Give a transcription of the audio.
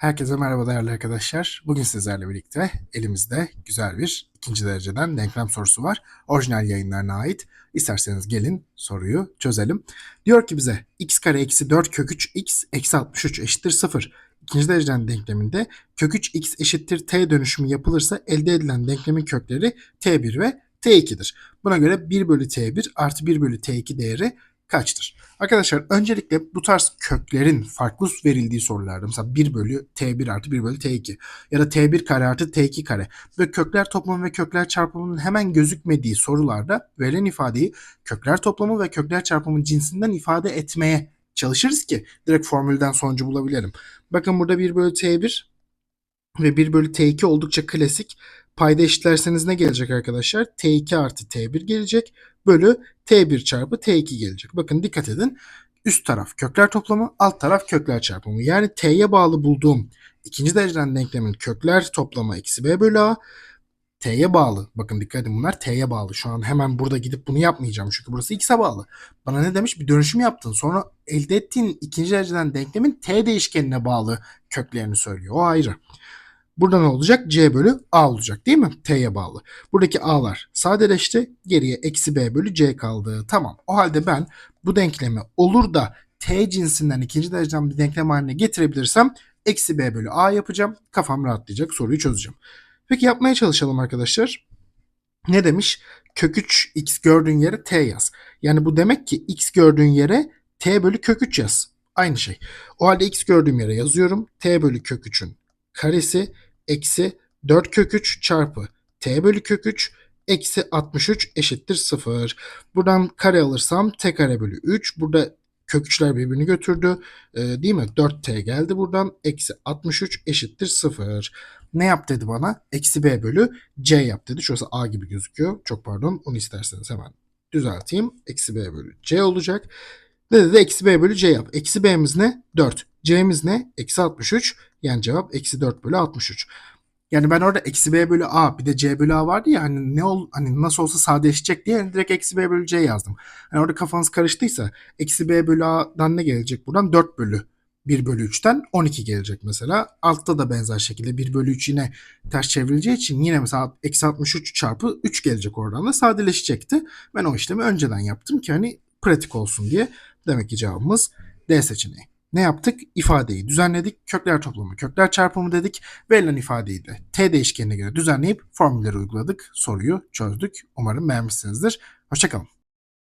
Herkese merhaba değerli arkadaşlar. Bugün sizlerle birlikte elimizde güzel bir ikinci dereceden denklem sorusu var. Orijinal yayınlarına ait. İsterseniz gelin soruyu çözelim. Diyor ki bize x kare eksi 4 kök 3 x eksi 63 eşittir 0. İkinci dereceden denkleminde kök 3 x eşittir t dönüşümü yapılırsa elde edilen denklemin kökleri t1 ve t2'dir. Buna göre 1 bölü t1 artı 1 bölü t2 değeri kaçtır? Arkadaşlar öncelikle bu tarz köklerin farklı verildiği sorularda mesela 1 bölü t1 artı 1 bölü t2 ya da t1 kare artı t2 kare ve kökler toplamı ve kökler çarpımının hemen gözükmediği sorularda verilen ifadeyi kökler toplamı ve kökler çarpımı cinsinden ifade etmeye çalışırız ki direkt formülden sonucu bulabilelim. Bakın burada 1 bölü t1 ve 1 bölü t2 oldukça klasik. Payda eşitlerseniz ne gelecek arkadaşlar? t2 artı t1 gelecek bölü t1 çarpı t2 gelecek. Bakın dikkat edin. Üst taraf kökler toplamı, alt taraf kökler çarpımı. Yani t'ye bağlı bulduğum ikinci dereceden denklemin kökler toplamı eksi b bölü a. T'ye bağlı. Bakın dikkat edin bunlar T'ye bağlı. Şu an hemen burada gidip bunu yapmayacağım. Çünkü burası X'e bağlı. Bana ne demiş? Bir dönüşüm yaptın. Sonra elde ettiğin ikinci dereceden denklemin T değişkenine bağlı köklerini söylüyor. O ayrı. Burada ne olacak? C bölü A olacak değil mi? T'ye bağlı. Buradaki A'lar sadeleşti. Geriye eksi B bölü C kaldı. Tamam. O halde ben bu denklemi olur da T cinsinden ikinci dereceden bir denklem haline getirebilirsem eksi B bölü A yapacağım. Kafam rahatlayacak. Soruyu çözeceğim. Peki yapmaya çalışalım arkadaşlar. Ne demiş? Kök 3 x gördüğün yere t yaz. Yani bu demek ki x gördüğün yere t bölü kök 3 yaz. Aynı şey. O halde x gördüğüm yere yazıyorum. t bölü kök 3'ün karesi eksi 4 kök 3 çarpı t bölü kök 3 eksi 63 eşittir 0. Buradan kare alırsam t kare bölü 3. Burada kök 3'ler birbirini götürdü. Ee, değil mi? 4t geldi buradan. Eksi 63 eşittir 0. Ne yap dedi bana? Eksi b bölü c yap dedi. Şurası a gibi gözüküyor. Çok pardon. Onu isterseniz hemen düzelteyim. Eksi b bölü c olacak. Ne dedi? Eksi b bölü c yap. Eksi b'miz ne? 4. c'miz ne? Eksi 63. Yani cevap eksi 4 bölü 63. Yani ben orada eksi b bölü a bir de c bölü a vardı ya hani ne ol hani nasıl olsa sadeleşecek diye direkt eksi b bölü c yazdım. Hani orada kafanız karıştıysa eksi b bölü a'dan ne gelecek buradan 4 bölü 1 bölü 3'ten 12 gelecek mesela. Altta da benzer şekilde 1 bölü 3 yine ters çevrileceği için yine mesela eksi 63 çarpı 3 gelecek oradan da sadeleşecekti. Ben o işlemi önceden yaptım ki hani pratik olsun diye. Demek ki cevabımız D seçeneği. Ne yaptık? İfadeyi düzenledik. Kökler toplamı, kökler çarpımı dedik. Verilen ifadeyi de t değişkenine göre düzenleyip formülleri uyguladık. Soruyu çözdük. Umarım beğenmişsinizdir. Hoşçakalın.